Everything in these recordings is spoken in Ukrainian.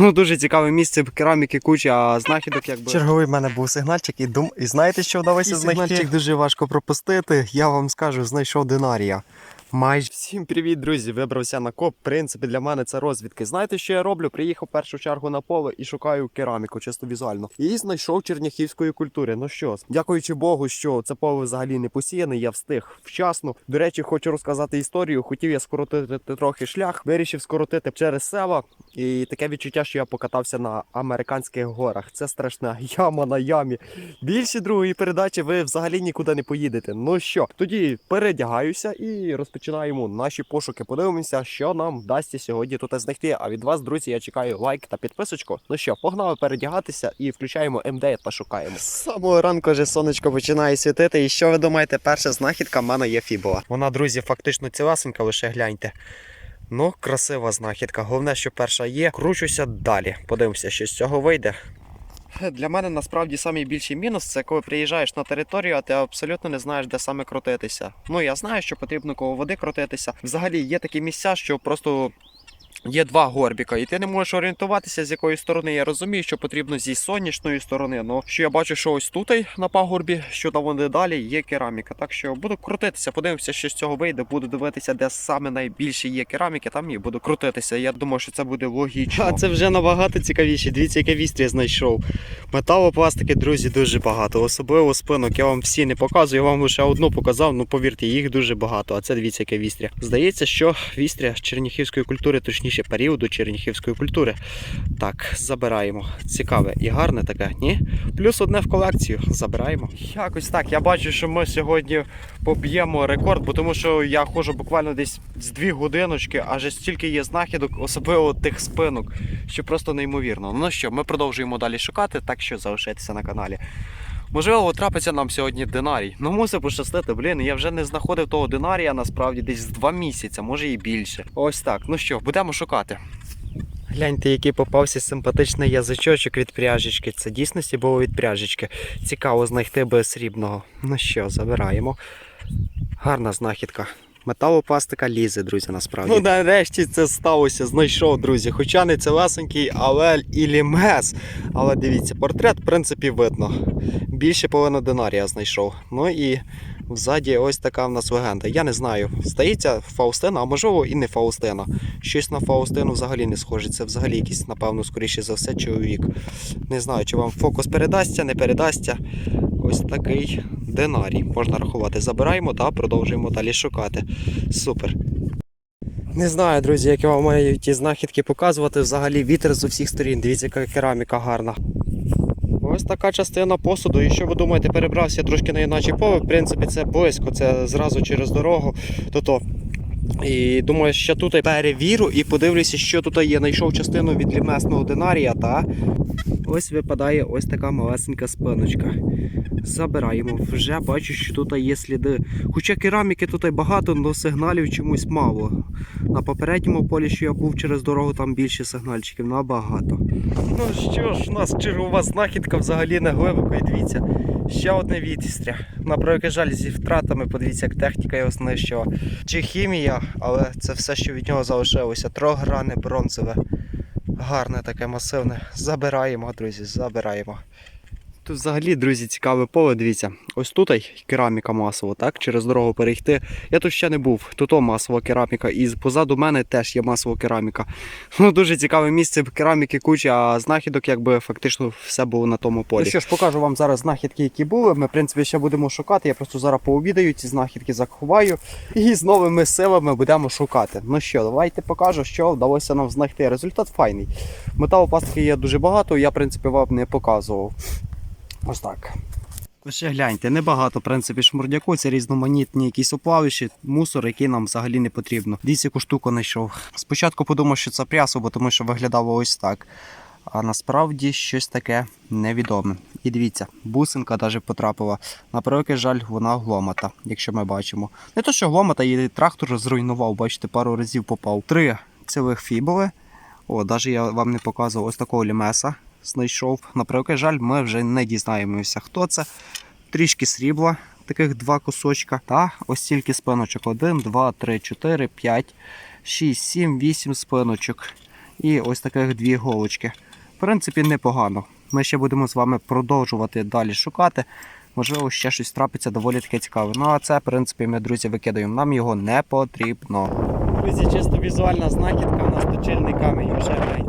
Ну, дуже цікаве місце, кераміки куча, а знахідок якби. Черговий в мене був сигнальчик, і дум... і знаєте, що вдалося знайти? сигнальчик дуже важко пропустити. Я вам скажу, знайшов динарія. Майже всім привіт, друзі! Вибрався на коп. В принципі, для мене це розвідки. Знаєте, що я роблю? Приїхав в першу чергу на поле і шукаю кераміку, чисто візуально. І знайшов черняхівської культури. Ну що, дякуючи Богу, що це поле взагалі не посіяне, я встиг вчасно. До речі, хочу розказати історію. Хотів я скоротити трохи шлях, вирішив скоротити через села. І таке відчуття, що я покатався на американських горах. Це страшна яма на ямі. Більше другої передачі ви взагалі нікуди не поїдете. Ну що, тоді передягаюся і розпочинаємо наші пошуки. Подивимося, що нам вдасться сьогодні тут знайти. А від вас, друзі, я чекаю лайк та підписочку. Ну що, погнали передягатися і включаємо МД та шукаємо. З самого ранку вже сонечко починає світити. І що ви думаєте, перша знахідка в мене є фібула. Вона, друзі, фактично цілесенька, лише гляньте. Ну, красива знахідка. Головне, що перша є. Кручуся далі. Подивимося, що з цього вийде. Для мене насправді найбільший мінус це коли приїжджаєш на територію, а ти абсолютно не знаєш, де саме крутитися. Ну я знаю, що потрібно коло води крутитися. Взагалі є такі місця, що просто. Є два горбіка, і ти не можеш орієнтуватися, з якої сторони. Я розумію, що потрібно зі сонячної сторони. Ну що я бачу, що ось тут на пагорбі, що там вони далі, є кераміка. Так що буду крутитися, подивимося, що з цього вийде. Буду дивитися, де саме найбільше є кераміки. Там і буду крутитися. Я думаю, що це буде логічно. А це вже набагато цікавіше. Дивіться, яке вістря знайшов. Металопластики, друзі, дуже багато. Особливо спинок. Я вам всі не показую. Я вам лише одну показав. Ну повірте, їх дуже багато. А це дивіться, яке вістря. Здається, що вістря черніхівської культури, точніше періоду черніхівської культури. Так, забираємо. Цікаве і гарне таке, ні? Плюс одне в колекцію. Забираємо. Якось так. Я бачу, що ми сьогодні поб'ємо рекорд, бо тому що я ходжу буквально десь з дві годиночки, аж стільки є знахідок, особливо тих спинок, що просто неймовірно. Ну що, ми продовжуємо далі шукати, так що залишайтеся на каналі. Можливо, трапиться нам сьогодні динарій. Ну мусив пощастити, блін, я вже не знаходив того динарія насправді десь два місяці, може і більше. Ось так. Ну що, будемо шукати. Гляньте, який попався симпатичний язичочок від пряжечки. Це дійсності було від пряжечки. Цікаво знайти без срібного. Ну що, забираємо. Гарна знахідка. Металопластика лізе, друзі, насправді. Ну, нарешті це сталося. Знайшов, друзі. Хоча не целесенький, але і лімес. Але дивіться, портрет, в принципі, видно. Більше половини динарія знайшов. Ну і взаді ось така в нас легенда. Я не знаю, здається, Фаустина, а можливо і не Фаустина. Щось на Фаустину взагалі не схоже. Це взагалі якийсь, напевно, скоріше за все, чоловік. Не знаю, чи вам фокус передасться, не передасться. Ось такий динарій. Можна рахувати. Забираємо та продовжуємо далі шукати. Супер. Не знаю, друзі, як я вам маю ті знахідки показувати. Взагалі вітер з усіх сторін. Дивіться, яка кераміка гарна. Ось така частина посуду. І що ви думаєте, перебрався трошки на іначе поле. В принципі, це близько, це зразу через дорогу. То-то. І думаю, що тут я перевірю і подивлюся, що тут є. Знайшов частину від лімесного динарія, та ось випадає ось така малесенька спиночка. Забираємо. Вже бачу, що тут є сліди. Хоча кераміки тут багато, але сигналів чомусь мало. На попередньому полі, що я був через дорогу, там більше сигнальчиків набагато. Ну що ж, у нас чергова знахідка взагалі не глибоко. І дивіться, ще одне відстря. На превеликий жаль, зі втратами, подивіться, як техніка його знищила. Чи хімія, але це все, що від нього залишилося. Трогране бронзове. Гарне таке масивне. Забираємо, друзі, забираємо. Тут взагалі, друзі, цікаве поле. Дивіться, ось тут кераміка масово, так? Через дорогу перейти. Я тут ще не був. Тут масова кераміка. І позаду мене теж є масова кераміка. Ну, дуже цікаве місце кераміки куча, а знахідок, якби фактично все було на тому полі. Ну що ж, покажу вам зараз знахідки, які були. Ми, в принципі, ще будемо шукати. Я просто зараз пообідаю, ці знахідки заховаю. І з новими силами будемо шукати. Ну що, давайте покажу, що вдалося нам знайти. Результат файний. Металопластики є дуже багато, я, в принципі, вам не показував. Ось так. Ще гляньте, небагато, в принципі, шмурдяку, це різноманітні якісь оплавиші, мусор, який нам взагалі не потрібно. Дивіться, яку штуку знайшов. Спочатку подумав, що це прясо, бо тому що виглядало ось так. А насправді щось таке невідоме. І дивіться, бусинка навіть потрапила. На превеликий жаль, вона гломата, якщо ми бачимо. Не то, що гломата, її трактор зруйнував, бачите, пару разів попав. Три цілих фібули. О, навіть я вам не показував ось такого лімеса знайшов. На превеликий жаль, ми вже не дізнаємося, хто це. Трішки срібла, таких два кусочка. Та ось стільки спиночок. Один, два, три, чотири, п'ять, шість, сім, вісім спиночок. І ось таких дві голочки. В принципі, непогано. Ми ще будемо з вами продовжувати далі шукати. Можливо, ще щось трапиться доволі таке цікаве. Ну а це, в принципі, ми, друзі, викидаємо. Нам його не потрібно. Друзі, чисто візуальна знахідка у нас точильний камінь, вже до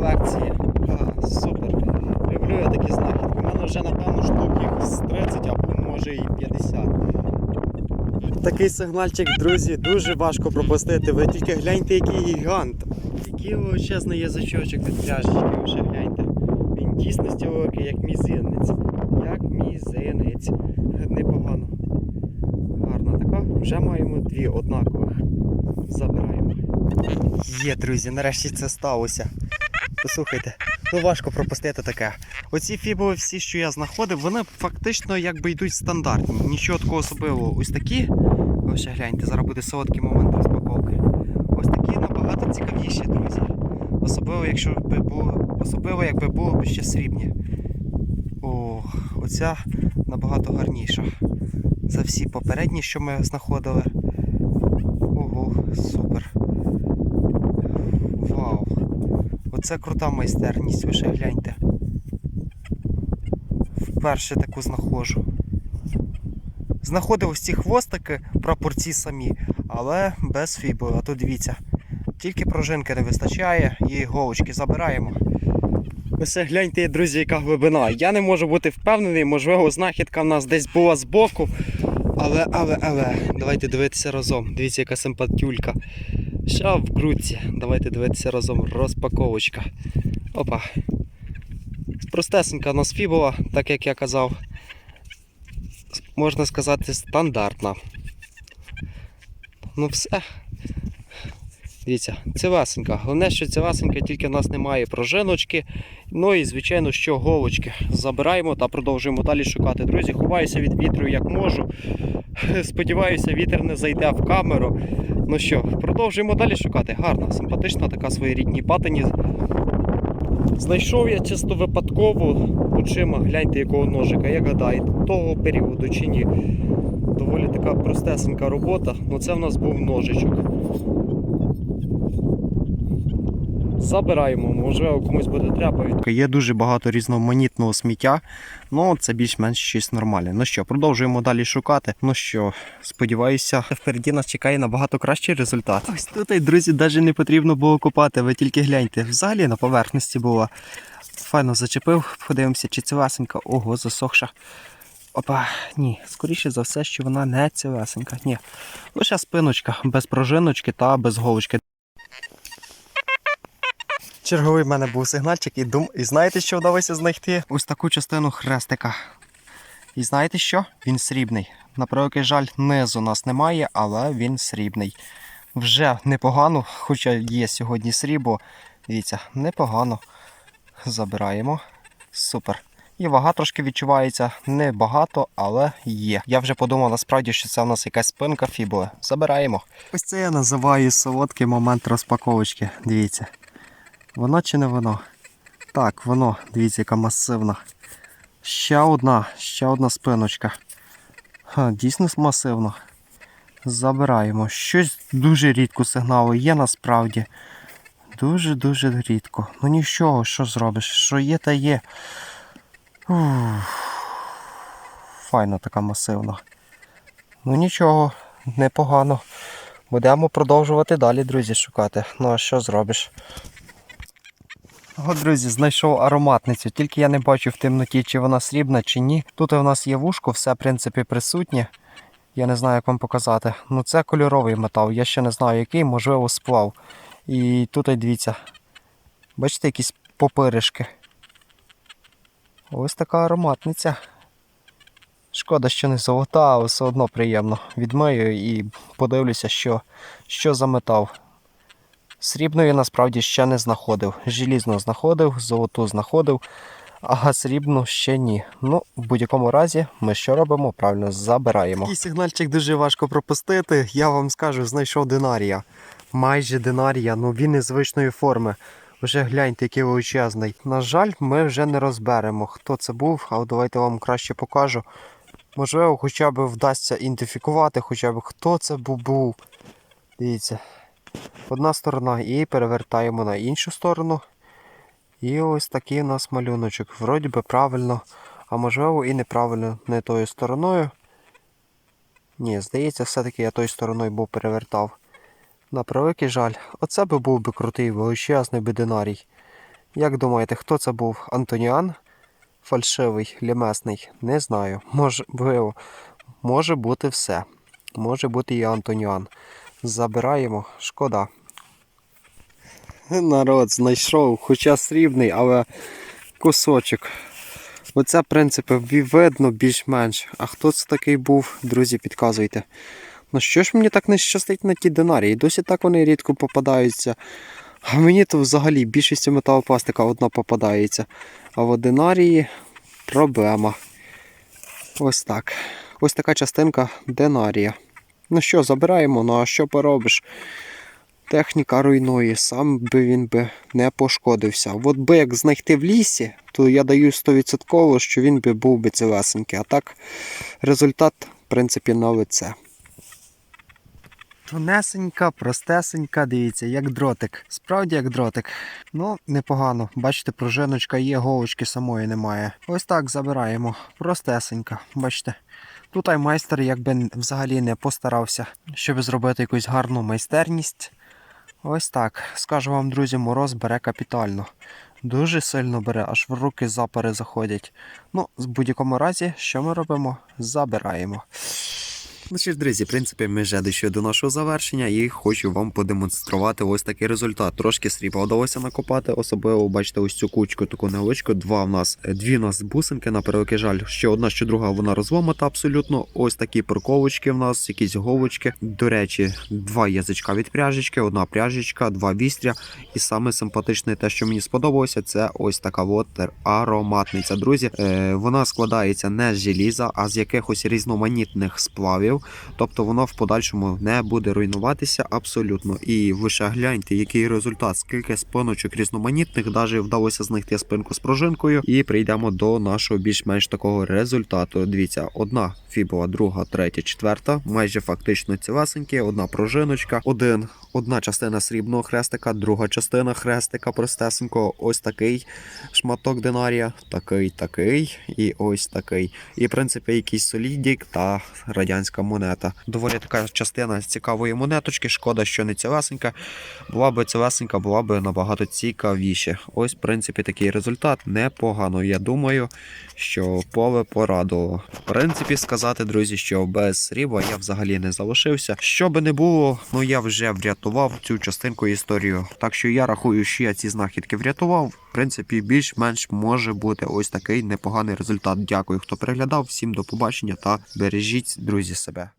колекції. А, супер. Люблю я такі знахідки. У мене вже, напевно, штук їх з 30 або може і 50. Такий сигнальчик, друзі, дуже важко пропустити. Ви тільки гляньте, який гігант. Який величезний язичочок від пляшечки, вже гляньте. Він дійсно великий, як мізинець. Як мізинець. Непогано. Гарна така. Вже маємо дві однакових. Забираємо. Є, друзі, нарешті це сталося. Послухайте, ну важко пропустити таке. Оці фібули всі, що я знаходив, вони фактично якби йдуть стандартні. Нічого такого особливого. Ось такі. Ось гляньте, зараз буде солодкий момент розпаковки. Ось такі набагато цікавіші, друзі. Особливо, якщо би було, особливо, якби було б ще срібні. О, оця набагато гарніша. За всі попередні, що ми знаходили. Ого, супер. Оце крута майстерність, ви ще гляньте. Вперше таку знаходжу. Знаходив ось ці хвостики, прапорці самі, але без фібули. А тут дивіться. Тільки пружинки не вистачає і голочки забираємо. Ось гляньте, друзі, яка глибина. Я не можу бути впевнений, можливо, знахідка в нас десь була збоку. Але, але, але, давайте дивитися разом. Дивіться, яка симпатюлька. Ще в грудці. Давайте дивитися разом. Розпаковочка. Опа. Простесенька у нас фібула, так як я казав. Можна сказати, стандартна. Ну все. Дивіться, цілесенька. Головне, що цілесенька, тільки в нас немає пружиночки. Ну і, звичайно, що голочки. Забираємо та продовжуємо далі шукати. Друзі, ховаюся від вітру як можу. Сподіваюся, вітер не зайде в камеру. Ну що, продовжуємо далі шукати. Гарна, симпатична, така своєрідні патині. Знайшов я чисто випадково очима, гляньте якого ножика. Як гадаєте, того періоду чи ні. Доволі така простесенька робота. Ну це в нас був ножичок. Забираємо, можливо, комусь буде треба. Є дуже багато різноманітного сміття, ну це більш-менш щось нормальне. Ну що, продовжуємо далі шукати. Ну що, сподіваюся, впереді нас чекає набагато кращий результат. Ось тут, друзі, навіть не потрібно було копати, ви тільки гляньте. Взагалі на поверхності була. Файно зачепив, подивимося, чи цілесенька. Ого, засохша. Опа, ні, скоріше за все, що вона не цілесенька. Ні. Лише спиночка, без пружиночки та без голочки. Черговий в мене був сигнальчик, і дум... і знаєте, що вдалося знайти? Ось таку частину хрестика. І знаєте що? Він срібний. На превеликий жаль, низу у нас немає, але він срібний. Вже непогано, хоча є сьогодні срібло. Дивіться, непогано. Забираємо. Супер. І вага трошки відчувається небагато, але є. Я вже подумав насправді, що це у нас якась спинка фібули. Забираємо. Ось це я називаю солодкий момент розпаковочки. Дивіться. Воно чи не воно? Так, воно, дивіться, яка масивна. Ще одна, ще одна спиночка. Ха, дійсно масивно. Забираємо. Щось дуже рідко сигналу є насправді. Дуже-дуже рідко. Ну нічого, що зробиш? Що є, та є. Ух. Файна така масивна. Ну нічого, непогано. Будемо продовжувати далі, друзі, шукати. Ну а що зробиш? От, друзі, знайшов ароматницю, тільки я не бачу в темноті, чи вона срібна, чи ні. Тут у нас є вушко, все в принципі присутнє. Я не знаю, як вам показати. Ну це кольоровий метал, я ще не знаю який, можливо, сплав. І тут дивіться. Бачите, якісь попиришки. Ось така ароматниця. Шкода, що не золота, але все одно приємно. Відмию і подивлюся, що, що за метал. Срібної насправді ще не знаходив. Желізну знаходив, золоту знаходив, а срібну ще ні. Ну, в будь-якому разі, ми що робимо? Правильно забираємо. Такий сигнальчик дуже важко пропустити. Я вам скажу, знайшов динарія. Майже динарія, ну він незвичної форми. Вже гляньте, який величезний. На жаль, ми вже не розберемо, хто це був, але давайте вам краще покажу. Можливо, хоча б вдасться ідентифікувати, хоча б хто це був. Дивіться. Одна сторона і перевертаємо на іншу сторону. І ось такий у нас малюночок. Вроді би правильно, а можливо і неправильно не тою стороною. Ні, здається, все-таки я тою стороною був перевертав. На превеликий жаль, оце би був би крутий величезний би динарій. Як думаєте, хто це був? Антоніан? Фальшивий, лімесний? Не знаю. Може, може бути все. Може бути і Антоніан. Забираємо, шкода. Народ знайшов, хоча срібний, але кусочок. Оце, в принципі, видно більш-менш. А хто це такий був, друзі, підказуйте. Ну що ж мені так не щастить на ті динарії? Досі так вони рідко попадаються. А мені то взагалі більшістю металопластика одна попадається. А в динарії проблема. Ось так. Ось така частинка динарія. Ну що, забираємо, ну а що поробиш? Техніка руйнує, сам би він би не пошкодився. От би як знайти в лісі, то я даю 100%, що він би був би цілесенький. А так результат, в принципі, на лице. Тонесенька, простесенька, дивіться, як дротик. Справді як дротик. Ну, непогано. Бачите, пружиночка є, голочки самої немає. Ось так забираємо. Простесенька. Бачите. Тут ай майстер якби взагалі не постарався, щоб зробити якусь гарну майстерність. Ось так. Скажу вам, друзі, мороз бере капітально. Дуже сильно бере, аж в руки запари заходять. Ну, в будь-якому разі, що ми робимо? Забираємо. Ну що ж, друзі, в принципі, ми вже дійшли до нашого завершення і хочу вам подемонструвати ось такий результат. Трошки срібла вдалося накопати, особливо бачите ось цю кучку, таку невеличку. Два в нас, дві в нас бусинки, на превеликий жаль. Ще одна, ще друга, вона розломата абсолютно. Ось такі парковочки в нас, якісь голочки. До речі, два язичка від пряжечки, одна пряжечка, два вістря. І саме симпатичне, те, що мені сподобалося, це ось така от ароматниця. Друзі, е, вона складається не з желіза, а з якихось різноманітних сплавів. Тобто воно в подальшому не буде руйнуватися абсолютно. І ви ще гляньте, який результат, скільки спиночок різноманітних, навіть вдалося знайти спинку з пружинкою. І прийдемо до нашого більш-менш такого результату. Дивіться, одна фібула, друга, третя, четверта, майже фактично цілесенькі, одна пружиночка, один, одна частина срібного хрестика, друга частина хрестика простесенького, ось такий шматок динарія, такий, такий і ось такий. І, в принципі, якийсь солідік та радянська монета. Доволі така частина з цікавої монеточки. Шкода, що не цілесенька. Була би цілесенька, була б набагато цікавіше. Ось, в принципі, такий результат непогано. Я думаю, що поле порадувало. В принципі, сказати, друзі, що без срібла я взагалі не залишився. Що би не було, ну я вже врятував цю частинку історію. Так що я рахую, що я ці знахідки врятував. В принципі, більш-менш може бути ось такий непоганий результат. Дякую, хто переглядав. Всім до побачення та бережіть, друзі, себе. bah